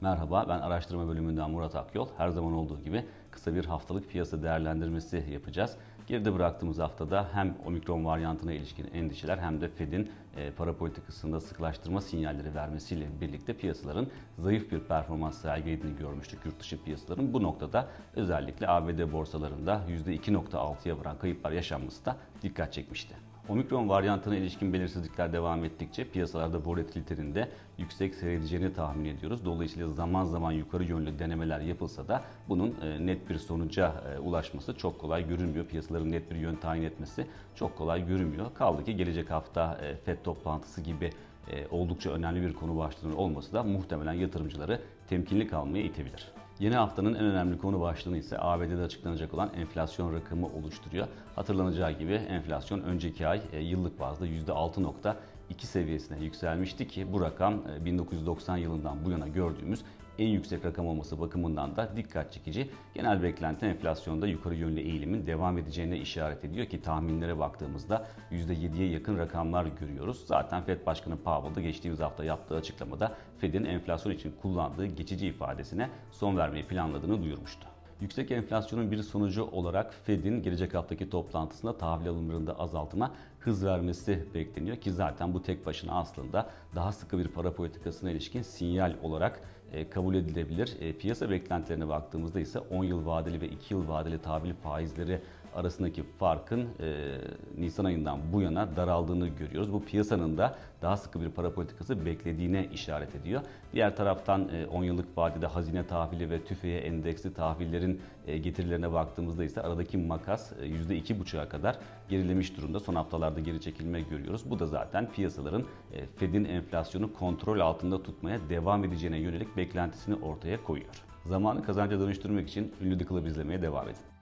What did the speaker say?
Merhaba, ben araştırma bölümünden Murat Akyol. Her zaman olduğu gibi kısa bir haftalık piyasa değerlendirmesi yapacağız. Geride bıraktığımız haftada hem omikron varyantına ilişkin endişeler hem de Fed'in e, para politikasında sıklaştırma sinyalleri vermesiyle birlikte piyasaların zayıf bir performans sergilediğini görmüştük yurt dışı piyasaların. Bu noktada özellikle ABD borsalarında %2.6'ya varan kayıplar yaşanması da dikkat çekmişti. Omikron varyantına ilişkin belirsizlikler devam ettikçe piyasalarda volatilitenin de yüksek seyredeceğini tahmin ediyoruz. Dolayısıyla zaman zaman yukarı yönlü denemeler yapılsa da bunun e, net bir sonuca e, ulaşması çok kolay görünmüyor. Piyasaların net bir yön tayin etmesi çok kolay görünmüyor. Kaldı ki gelecek hafta e, FED toplantısı gibi oldukça önemli bir konu başlığının olması da muhtemelen yatırımcıları temkinli kalmaya itebilir. Yeni haftanın en önemli konu başlığını ise ABD'de açıklanacak olan enflasyon rakamı oluşturuyor. Hatırlanacağı gibi enflasyon önceki ay yıllık bazda %6.2 seviyesine yükselmişti ki bu rakam 1990 yılından bu yana gördüğümüz en yüksek rakam olması bakımından da dikkat çekici. Genel beklenti enflasyonda yukarı yönlü eğilimin devam edeceğine işaret ediyor ki tahminlere baktığımızda %7'ye yakın rakamlar görüyoruz. Zaten Fed Başkanı Powell da geçtiğimiz hafta yaptığı açıklamada Fed'in enflasyon için kullandığı geçici ifadesine son vermeyi planladığını duyurmuştu. Yüksek enflasyonun bir sonucu olarak Fed'in gelecek haftaki toplantısında tahvil alımlarında azaltıma hız vermesi bekleniyor ki zaten bu tek başına aslında daha sıkı bir para politikasına ilişkin sinyal olarak e, kabul edilebilir. E, piyasa beklentilerine baktığımızda ise 10 yıl vadeli ve 2 yıl vadeli tahvil faizleri arasındaki farkın e, Nisan ayından bu yana daraldığını görüyoruz. Bu piyasanın da daha sıkı bir para politikası beklediğine işaret ediyor. Diğer taraftan 10 yıllık vadede hazine tahvili ve tüfeğe endeksli tahvillerin getirilerine baktığımızda ise aradaki makas %2,5'a kadar gerilemiş durumda. Son haftalarda geri çekilme görüyoruz. Bu da zaten piyasaların Fed'in enflasyonu kontrol altında tutmaya devam edeceğine yönelik beklentisini ortaya koyuyor. Zamanı kazanca dönüştürmek için ünlü The Club izlemeye devam edin.